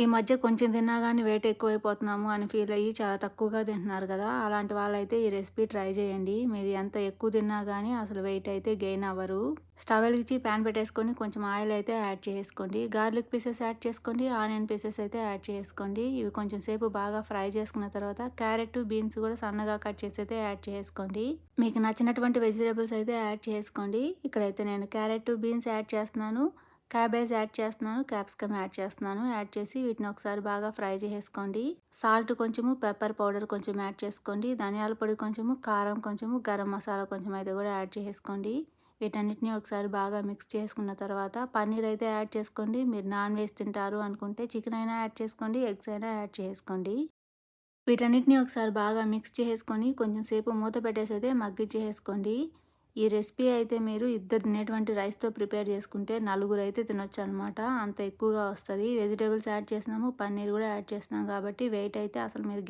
ఈ మధ్య కొంచెం తిన్నా కానీ వెయిట్ ఎక్కువైపోతున్నాము అని ఫీల్ అయ్యి చాలా తక్కువగా తింటున్నారు కదా. అలాంటి వాళ్ళైతే ఈ రెసిపీ ట్రై చేయండి. మీరు ఎంత ఎక్కువ తిన్నా కానీ అసలు వెయిట్ అయితే గెయిన్ అవ్వరు. స్టవ్ వెలిగించి ప్యాన్ పెట్టేసుకొని కొంచెం ఆయిల్ అయితే యాడ్ చేసుకోండి. గార్లిక్ పీసెస్ యాడ్ చేసుకోండి. ఆనియన్ పీసెస్ అయితే యాడ్ చేసుకోండి. ఇవి కొంచెం సేపు బాగా ఫ్రై చేసుకున్న తర్వాత క్యారెట్ బీన్స్ కూడా సన్నగా కట్ చేసి అయితే యాడ్ చేసుకోండి. మీకు నచ్చినటువంటి వెజిటేబుల్స్ అయితే యాడ్ చేసుకోండి. ఇక్కడైతే నేను క్యారెట్ బీన్స్ యాడ్ చేస్తున్నాను. క్యాబేజ్ యాడ్ చేస్తున్నాను క్యాప్సికమ్ యాడ్ చేస్తున్నాను. యాడ్ చేసి వీటిని ఒకసారి బాగా ఫ్రై చేసుకోండి సాల్ట్ కొంచెము పెప్పర్ పౌడర్ కొంచెం యాడ్ చేసుకోండి. ధనియాల పొడి కొంచెము కారం కొంచెము గరం మసాలా కొంచెం అయితే కూడా యాడ్ చేసుకోండి వీటన్నిటిని ఒకసారి బాగా మిక్స్ చేసుకున్న తర్వాత పన్నీర్ అయితే యాడ్ చేసుకోండి. మీరు నాన్ వెజ్ తింటారు అనుకుంటే చికెన్ అయినా యాడ్ చేసుకోండి ఎగ్స్ అయినా యాడ్ చేసుకోండి. వీటన్నిటిని ఒకసారి బాగా మిక్స్ చేసుకొని కొంచెం సేపు మూత పెట్టేసి అయితే మగ్గిచ్చేసుకోండి. ఈ రెసిపీ అయితే మీరు ఇద్దరు తినేటువంటి రైస్తో ప్రిపేర్ చేసుకుంటే నలుగురు అయితే తినొచ్చు అనమాట అంత ఎక్కువగా వస్తుంది. వెజిటేబుల్స్ యాడ్ చేసినాము పన్నీర్ కూడా యాడ్ చేసినాం కాబట్టి వెయిట్ అయితే అసలు మీరు